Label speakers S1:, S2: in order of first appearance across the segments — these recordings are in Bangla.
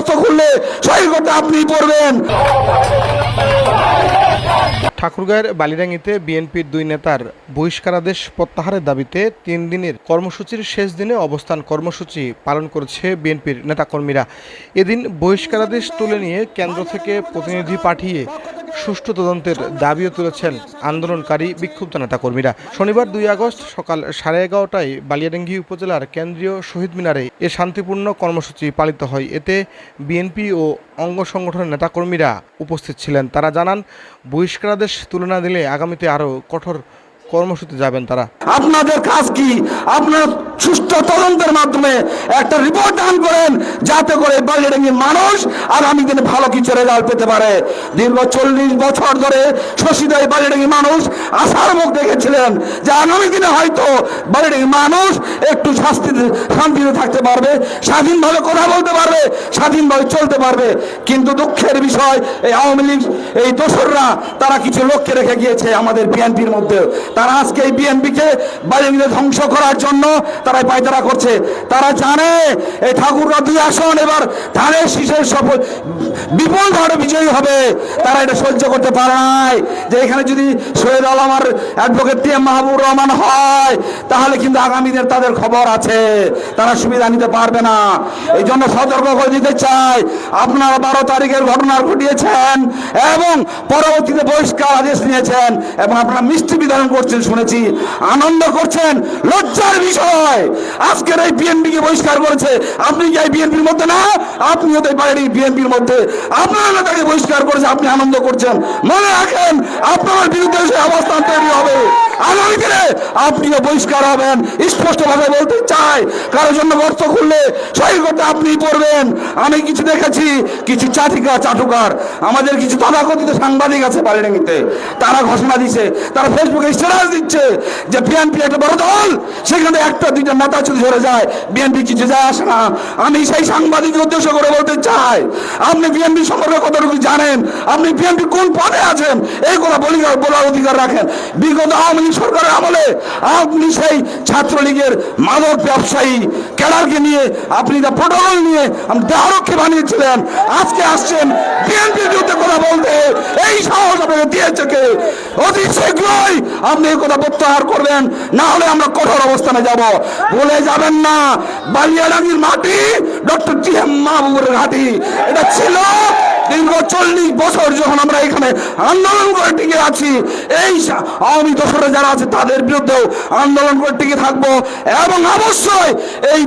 S1: গর্ত খুললে সহি করতে আপনি পড়বেন।
S2: ঠাকুরগাঁয়ের বালিরাঙ্গিতে বিএনপির দুই নেতার বহিষ্কারাদেশ প্রত্যাহারের দাবিতে তিন দিনের কর্মসূচির শেষ দিনে অবস্থান কর্মসূচি পালন করেছে বিএনপির নেতাকর্মীরা। এদিন বহিষ্কারাদেশ তুলে নিয়ে কেন্দ্র থেকে প্রতিনিধি পাঠিয়ে সুষ্ঠু তদন্তের দাবিও তুলেছেন আন্দোলনকারী বিক্ষুব্ধ নেতাকর্মীরা। শনিবার দুই আগস্ট সকাল সাড়ে এগারোটায় বালিয়াডাঙ্গি উপজেলার কেন্দ্রীয় শহীদ মিনারে এ শান্তিপূর্ণ কর্মসূচি পালিত হয়। এতে বিএনপি ও অঙ্গ সংগঠনের নেতাকর্মীরা উপস্থিত ছিলেন। তারা জানান, বহিষ্কারাদেশ তুলনা দিলে আগামীতে আরও কঠোর কর্মসূচি যাবেন তারা।
S1: আপনাদের কাজ কি? আপনার সুষ্ঠু তদন্তের মাধ্যমে একটা রিপোর্ট দান করেন, যাতে করে বালিডাঙ্গির মানুষ আগামী দিনে ভালো কিছু রেজাল্ট পেতে পারে। দীর্ঘ চল্লিশ বছর ধরে শশীদাই বালিডাঙ্গির মানুষ আশার মুখ দেখেছিলেন যে আগামী দিনে হয়তো বালিডাঙ্গির মানুষ একটু শাস্তিতে শান্তিতে থাকতে পারবে, স্বাধীনভাবে কথা বলতে পারবে, স্বাধীনভাবে চলতে পারবে। কিন্তু দুঃখের বিষয়, এই আওয়ামী লীগ, এই দোসররা, তারা কিছু লক্ষ্যে রেখে গিয়েছে আমাদের বিএনপির মধ্যে। তারা আজকে এই বিএনপিকে বালিকে ধ্বংস করার জন্য তারা পায়তারা করছে। তারা জানে এই ঠাকুররা দুই আসন, এবার ধানের শীষের সফল, বিপুল ভাবে বিজয়ী হবে। তারা এটা সহ্য করতে পারে নাই। যে এখানে যদি Syed আলমার advocate T M Mahbub Rahman হয়, তাহলে কিন্তু আগামী দিনের তাদের খবর আছে। তারা সুবিধা নিতে পারবে না। এই জন্য সতর্ক করে দিতে চাই। আপনারা বারো তারিখের ঘটনা ঘটিয়েছেন এবং পরবর্তীতে বহিষ্কার আদেশ নিয়েছেন এবং আপনারা মিষ্টি বিতরণ করছেন। শুনেছি, আনন্দ করছেন, লজ্জার বিষয়। আজকের এই বিএনপি কে বহিষ্কার করেছে। আপনি কি এই বিএনপির মধ্যে না? আপনি হতে পারেন বিএনপির মধ্যে। আপনারা নেতাকে বহিষ্কার করেছে, আপনি আনন্দ করছেন। মনে রাখেন, আপনার বিরুদ্ধে সে অবস্থান তৈরি হবে। আগামী দিনে আপনিও বহিষ্কার হবেন। স্পষ্ট ভাবে বলতে চাই, কারোর জন্য গর্ত খুললে সহি করতে আপনি পড়বেন। আমি কিছু দেখেছি, কিছু চাটিকা চাটুকার, আমাদের কিছু তথাকথিত সাংবাদিক আছে বালিডাঙ্গিতে, তারা ঘোষণা দিচ্ছে তারা ফেসবুকে স্ট্যাটাস দিচ্ছে যে বিএনপি একটা বড় দল, সেখানে একটা, দুইটা নেতা যদি ঝরে যায় বিএনপি কিছু যায় আসে না। আমি সেই সাংবাদিক উদ্দেশ্য করে বলতে চাই, আপনি বিএনপি সম্পর্কে কতটুকু জানেন, আপনি বিএনপি কোন পদে আছেন, এই কথা বলি, বলার অধিকার রাখেন। বিগত আওয়ামী লীগ সরকারের আমলে, আপনি সেই ছাত্রলীগের মাদক ব্যবসায়ী ক্যাডারকে নিয়ে, আপনি যা প্রোটোকল নিয়ে দেহরক্ষী বানিয়েছিলেন। আজকে আসছেন বিএনপির বিরুদ্ধে কথা বলতে। এই সাহস আপনাকে দিয়েছে কে? অতি শীঘ্রই আপনি এই কথা প্রত্যাহার করবেন, না হলে আমরা কঠোর অবস্থানে যাব। বলে যাবেন না, বালিয়াডাঙ্গির মাটি, ডক্টর টি এম মাহবুবের ঘাটি এটা ছিল দীর্ঘ চল্লিশ বছর যখন আমরা এখানে আন্দোলন করে টিকে আছি, এই আওয়ামী দোসরে যারা আছে তাদের বিরুদ্ধেও আন্দোলন করে টিকে থাকব। এবং অবশ্যই এই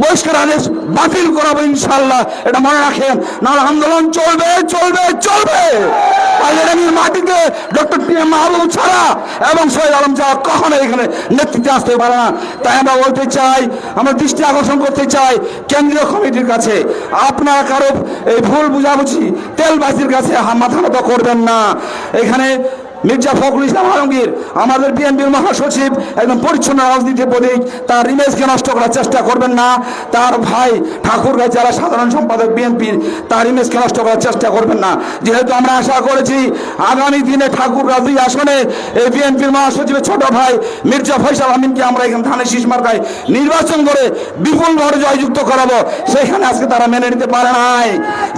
S1: বহিষ্কার আদেশ বাতিল করাবো ইনশাল্লাহ এটা মনে রাখেন, নাহলে আন্দোলন চলবে চলবে চলবে। মাটিতে ডক্টর পি এম মাহবুব ছাড়া এবং সৈয়দ আলম ছাড়া কখনো এখানে নেতৃত্বে আসতে পারে না। তাই আমরা বলতে চাই, আমরা দৃষ্টি আকর্ষণ করতে চাই কেন্দ্রীয় কমিটির কাছে। আপনারা কারও এই ভুল বুঝাবুঝি তেলবাসীর কাছে মাথা মতো করবেন না। এখানে মির্জা ফখরুল ইসলাম আলমগীর, আমাদের বিএনপির মহাসচিব, একদম পরিচ্ছন্ন রাজনীতি প্রতীক, তার ইমেজকে নষ্ট করার চেষ্টা করবেন না। তার ভাই ঠাকুরগাঁও জেলা সাধারণ সম্পাদক বিএনপির তার ইমেজকে নষ্ট করার চেষ্টা করবেন না। যেহেতু আমরা আশা করেছি, আগামী দিনে ঠাকুরগাঁও দুই আসনে এই বিএনপির মহাসচিবের ছোট ভাই মির্জা ফৈসাল আমিনকে আমরা এখানে ধানের শীষ মার্কায় নির্বাচন করে বিপুল ভরে জয়যুক্ত করাবো। সেখানে আজকে তারা মেনে নিতে পারে নাই।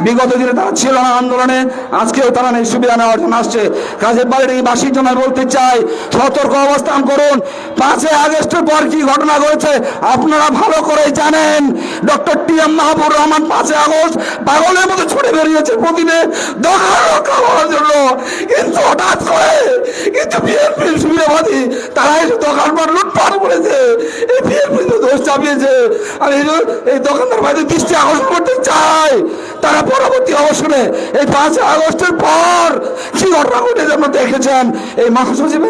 S1: বিগত দিনে তারা ছিল না আন্দোলনে, আজকেও তারা এই সুবিধা নেওয়ার জন্য আসছে। কাজের বাড়ির এই বাসীর জন্য বলতে চাই, সতর্ক অবস্থান করুন। পাঁচই আগস্টের পর কি ঘটনা ঘটেছে আপনারা ভালো করে জানেন। Doctor T M Mahbub Rahman পাঁচই আগস্ট পাগলের মতো ছুটে বেরিয়েছে প্রতিদিনে দোকান জন্য। কিন্তু হঠাৎ করে কিন্তু বিএনপির সুবিধাবাদী তারা এসে দোকানপাট লুটপাট করেছে। এই বিএনপি দোষ চাপিয়েছে। আর এই এই দোকানদার বাইরে দৃষ্টি আকর্ষণ করতে চাই। তারা পরবর্তী অবসরে এই পাঁচই আগস্টের পর কি ঘটনা ঘটেছে আপনারা দেখেছেন? এই মহাসচিব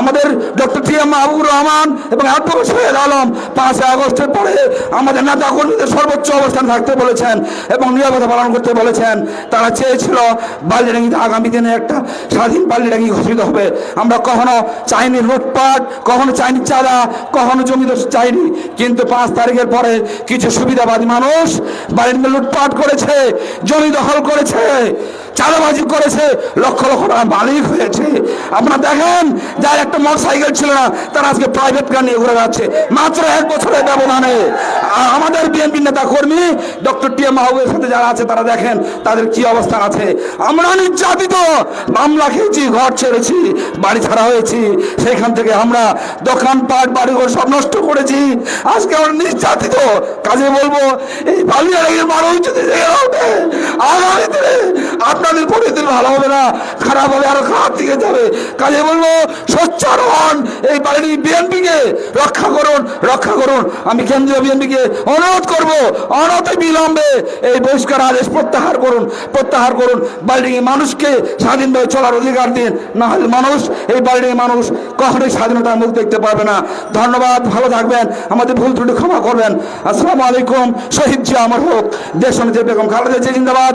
S1: আমাদের doctor T M Mahbubur Rahman এবং অ্যাডভোকেট সৈয়দ আলম পাঁচই আগস্টের পরে আমাদের নেতা কর্মীদের সর্বোচ্চ অবস্থান থাকতে বলেছেন এবং নিরাপত্তা পালন করতে বলেছেন। তারা চেয়েছিল বালিডাঙ্গিতে আগামী দিনে একটা স্বাধীন বালিডাঙ্গি ঘোষিত হবে। আমরা কখনো চাইনি লুটপাট কখনো চাইনি চাঁদা, কখনো জমি দোষ চাইনি। কিন্তু পাঁচ তারিখের পরে কিছু সুবিধাবাদী মানুষ বাড়ির লুটপাট করেছে জমি দখল করেছে। চাঁদাবাজি করেছে, লক্ষ লক্ষ টাকা মালিক হয়েছে। আপনারা দেখেন, যার একটা মোটর সাইকেল ছিল না, তারা আজকে প্রাইভেট কার নিয়ে ঘুরে যাচ্ছে মাত্র এক বছরের ব্যবধানে। আমাদের বিএনপি নেতা কর্মী ডক্টর টি এম মাহবুবের সাথে যারা আছে, তারা দেখেন তাদের কি অবস্থা আছে। আমরা নির্যাতিত, মামলা খেয়েছি, ঘর ছেড়েছি, বাড়ি ছাড়া হয়েছি। সেখান থেকে আমরা দোকানপাট, বাড়িঘর সব নষ্ট করেছি। আজকে আমরা নির্যাতিত। কাজে বলব, এই বালিয়াড়ির মানুষ যদি জেগে ওঠে আগামী দিনে আপনাদের পরিস্থিতি ভালো হবে না, খারাপ হবে, আরও খারাপ দিকে যাবে। কাজে বলব সোচ্চার হন এই বাড়ির বিএনপিকে রক্ষা করুন রক্ষা করুন। আমি কেন্দ্রীয় বিএনপিকে অনুরোধ করব, অনতি বিলম্বে এই বহিষ্কার আদেশ প্রত্যাহার করুন প্রত্যাহার করুন। বাড়ির মানুষকে স্বাধীনভাবে চলার অধিকার দিন, না হলে মানুষ, এই বাড়ির মানুষ কখনোই স্বাধীনতার মুখ দেখতে পারবে না। ধন্যবাদ, ভালো থাকবেন, আমাদের ভুল ত্রুটি ক্ষমা করবেন। আসসালামু আলাইকুম, শহীদ জিয়া আমার হোক, দেশ বেগম খালেদা জিয়া, জিন্দাবাদ।